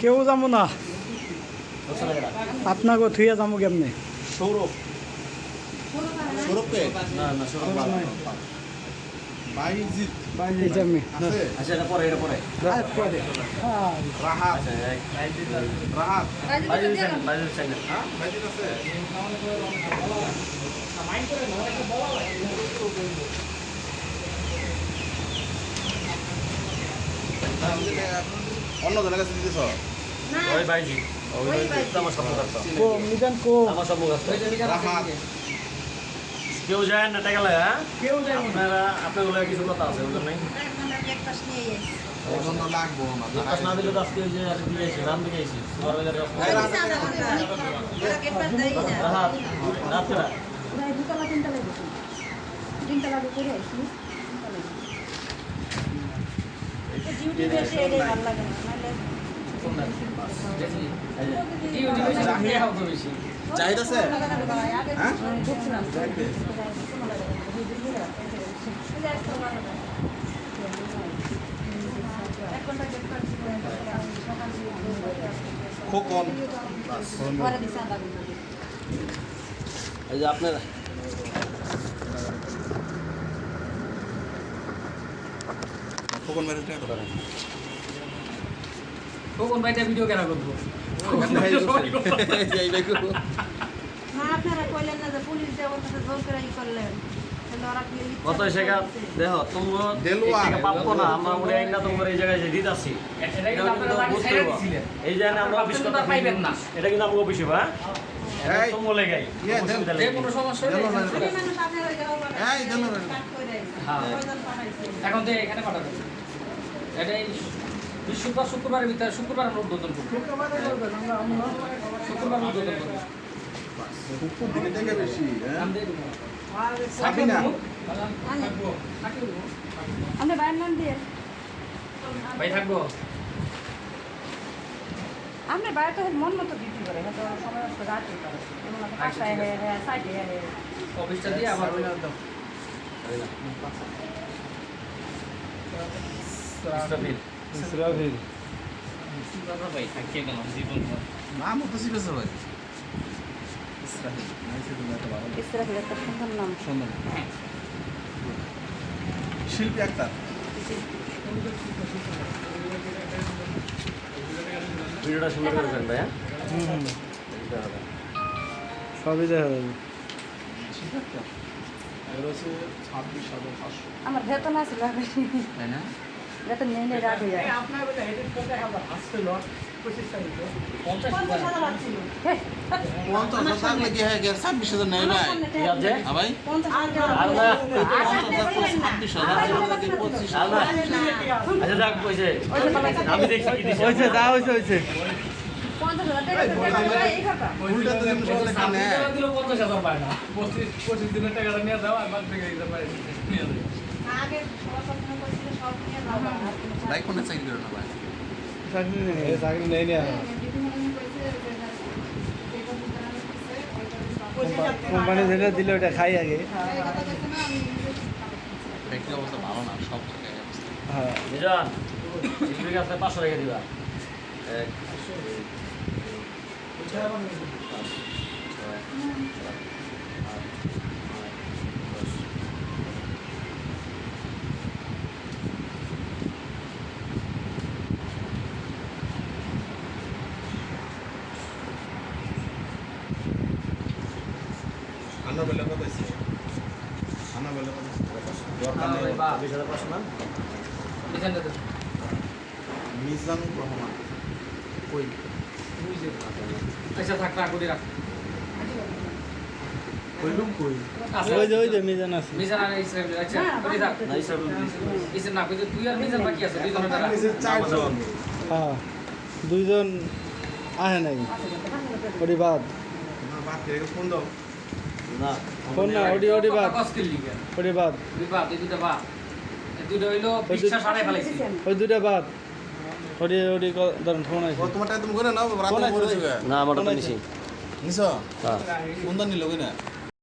কেউ যাব না। আপনাকে থুয়ে যাব কেমনে? সৌরভ। সৌরভকে? না না সৌরভ এই যে আমি। আছে? আচ্ছা এটা পরে এটা পরে। রাহাত। আচ্ছা রাহাত। হ্যাঁ? আছে। অন্য জনের কাছে দিতেছ ওই বাইজি। ওই আমার সম্মুখ সম্মুখ কেউ যায় না টাকা লাগে হ্যাঁ? কেউ আপনারা কিছু কথা আছে ওগুলো নাই? এখন তো লাগবো না কাজ না দিলে তো আজকে ওই যে আর দিয়ে আইছি রাম দিয়ে আইছি সুপারভাইজার রাহাত রাত কেটা দুতলা তিনতলা গেছি তিনতলা করে আসি জাহিদ আছে হ্যাঁ খোকন এই যে আপনার খোকন টাকা ভাইটা ভিডিও কেনা করব? কত টাকা দেখো তোমরা দেলোয়ার। না আমরা মনে হয় না তোমরা এই জায়গায় যে দিতে দিছিলেন। এই যে আমরা অফিস কথা পাইবেন না। এটা কিন্তু আমার অফিসে লেগাই ইয়ে, জায়গায় হ্যাঁ। এখন তো এখানে পাঠাবেন এটাই বৃহস্পতিবার শুক্রবারের ভিতরে শুক্রবার আমরা উদ্বোধন করব। শুক্রবার উদ্বোধন করব। হ্যাঁ? ভাই থাকব? বাইরে তো মন মতো ডিউটি করে হয়তো সময় মতো রাত্রি করে। যেমন পাঁচটায় হ্যাঁ হ্যাঁ সাইডে হ্যাঁ অফিসটা দিয়ে আবার ইসরাফিল। ইসরাফিল। ভাই থাকিয়ে গেলাম জীবন নাম তো শিখেছে ভাই ইসরাফিল একটা সুন্দর নাম। সুন্দর শিল্পী আক্তার। ভিডিওটা সুন্দর করে করেন হ্যাঁ। সবই দেখা যাবে। আমার বেতন আছে তাই না? বেতন নেই নেই রাত হয়ে যায় ছাব্বিশ হাজার নেই। ভাই হ্যাঁ ভাই। হাজার আর না। ছাব্বিশ হাজার। আচ্ছা যা। হয়েছে হয়েছে পঞ্চাশ হাজার তো তো পায় না। পঁচিশ পঁচিশ দিনের টাকাটা নিয়ে দাও আর বাদ থেকে নিয়ে দেবে কোনো চাকরি কোনে করে না ভাই? চাকরি নেই। চাকরি নেই না। কোম্পানি যেটা দিলে ওটা খাই আগে। ব্যক্তি অবস্থা ভালো না সব জায়গায় অবস্থা হ্যাঁ। মিজান পাঁচশো টাকা দিবা। এক আন্না বেলা কত আছে আন্না বেলা কত না মিজানুর রহমান। কই? আচ্ছা থাক রাখ ওদি রাখ। কইলুম কই? ওই যে ওই যে মিজান আছে। মিজান আর ইসরায়েল আচ্ছা ওদি থাক না হিসাব ইসরায়েল না কই যে তুই আর মিজান বাকি আছে দুইজনের টাকা চারজন। হ্যাঁ দুইজন আহে নাই। ওটি বাদ। না বাদ করে ফোন দাও না ফোন না ওডি ওডি বাদ। ওডি বাদ। দুই বাদ এই দুইটা বাদ। এই দুইটা হইল ওই দুই- ফেলাইছি। ওই দুইটা বাদ। ওটি ওটি ক- ধরেন ফোন আছে ও তোমারটা তুমি করে নাও রাতে আছে, না আমার তো নিছি। নিছো? হ্যাঁ। কোনটা নিলো কই না?